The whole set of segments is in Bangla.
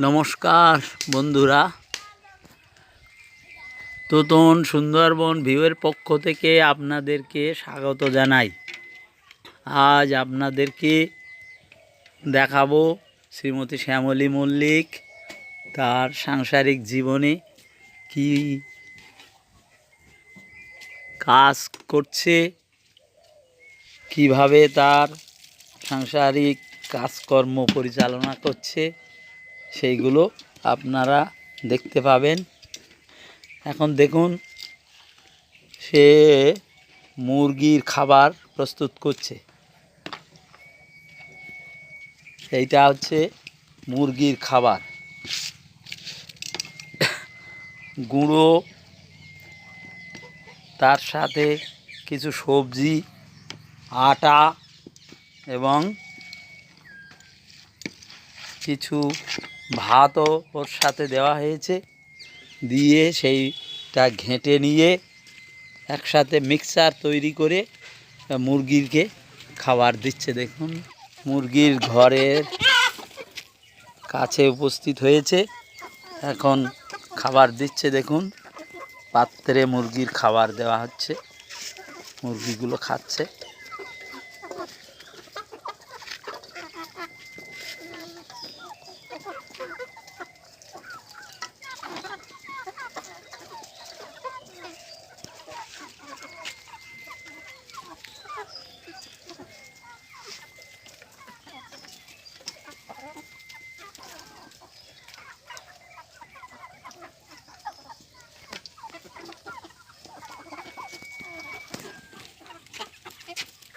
নমস্কার বন্ধুরা। তোতন সুন্দরবন ভিউয়ের পক্ষ থেকে আপনাদেরকে স্বাগত জানাই। আজ আপনাদেরকে দেখাবো শ্রীমতী শ্যামলী মল্লিক তার সাংসারিক জীবনে কি কাজ করছে, কীভাবে তার সাংসারিক কাজকর্ম পরিচালনা করছে, সেইগুলো আপনারা দেখতে পাবেন। এখন দেখুন, সে মুরগির খাবার প্রস্তুত করছে। এইটা হচ্ছে মুরগির খাবার। গুঁড়ো তার সাথে কিছু সবজি, আটা এবং কিছু ভাতও ওর সাথে দেওয়া হয়েছে। দিয়ে সেইটা ঘেঁটে নিয়ে একসাথে মিক্সার তৈরি করে মুরগিরকে খাবার দিচ্ছে। দেখুন, মুরগির ঘরের কাছে উপস্থিত হয়েছে। এখন খাবার দিচ্ছে। দেখুন পাত্রে মুরগির খাবার দেওয়া হচ্ছে। মুরগিগুলো খাচ্ছে।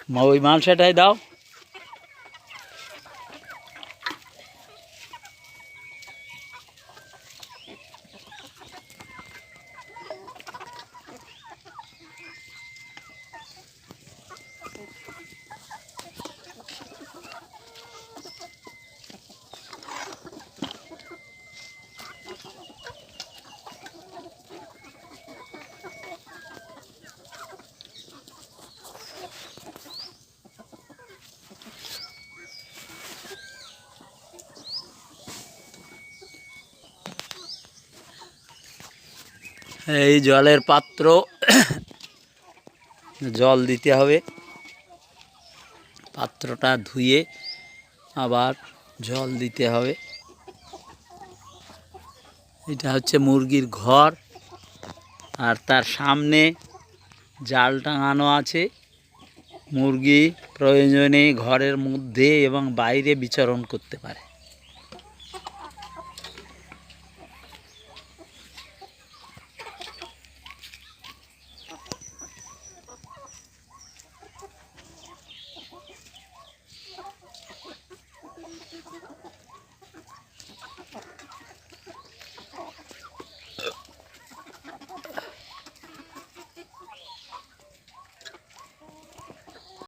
ওই মালসাটাই দাও। এই জলের পাত্র জল দিতে হবে। পাত্রটা ধুয়ে আবার জল দিতে হবে। এটা হচ্ছে মুরগির ঘর। আর তার সামনে জাল টাঙানো আছে। মুরগি প্রয়োজনে ঘরের মধ্যে এবং বাইরে বিচরণ করতে পারে।